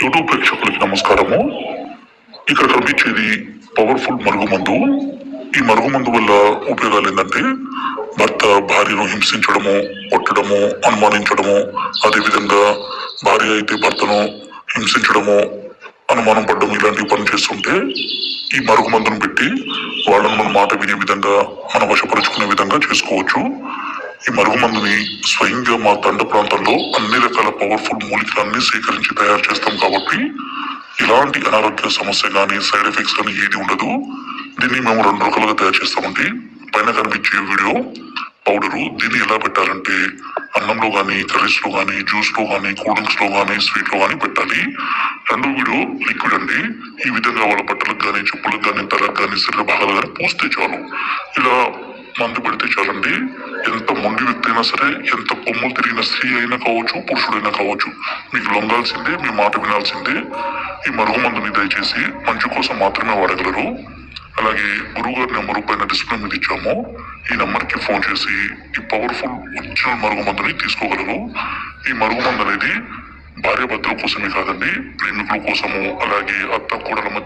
YouTube ప్రేక్షకులకి నమస్కారము. ఇక్కడ కనిపించేది పవర్ఫుల్ మరుగుమందు. ఈ మరుగుమందు వల్ల ఉపయోగాలు ఏంటంటే భర్త భార్యను హింసించడము కొట్టడము అనుమానించడము అదేవిధంగా భార్య అయితే భర్తను హింసించడము అనుమానం పడడం ఇలాంటివి పని చేస్తుంటే ఈ మరుగుమందును పెట్టి వాళ్ళను మన మాట వినే విధంగా మన వశపరుచుకునే విధంగా చేసుకోవచ్చు. ఈ మరుగుమందుని మా తండ ప్రాంతంలో అన్ని రకాల పవర్ఫుల్ మూలికలన్నీ సేకరించి తయారు చేస్తాం కాబట్టి ఇలాంటి అనారోగ్య సమస్య కానీ సైడ్ ఎఫెక్ట్స్ కానీ ఏది ఉండదు. దీన్ని మేము రెండు రకాలుగా తయారు చేస్తామండి. పైన కనిపించే వీడియో పౌడరు. దీన్ని ఎలా పెట్టాలంటే అన్నంలో కానీ కర్రీస్లో కానీ జ్యూస్లో కానీ కూల్ డ్రింక్స్లో కానీ స్వీట్లో కానీ పెట్టాలి. రెండో వీడియో లిక్విడ్ అండి. ఈ విధంగా వాళ్ళ బట్టలకు కానీ చెప్పులకు కానీ తలకు కానీ శరీర భాగాలు కానీ పూస్తే చాలు. ఇలా మందు పెడితే చాలండి. ఎంత మొండి వ్యక్తి అయినా సరే ఎంత కొమ్ములు తిరిగిన స్త్రీ అయినా కావచ్చు పురుషుడైనా కావచ్చు మీకు లొంగాల్సిందే మీ మాట వినాల్సిందే. ఈ మరుగు మందుని దయచేసి మంచి కోసం మాత్రమే వాడగలరు. అలాగే గురువు గారి నెంబరు పైన డిస్ప్లే మీద ఇచ్చాము. ఈ నెంబర్కి ఫోన్ చేసి ఈ పవర్ఫుల్ ఒరిజినల్ మరుగు మందుని తీసుకోగలరు. ఈ మరుగు మందు అనేది భార్య భర్తల కోసమే కాదండి ప్రేమికుల కోసము అలాగే అత్త కూడల మధ్య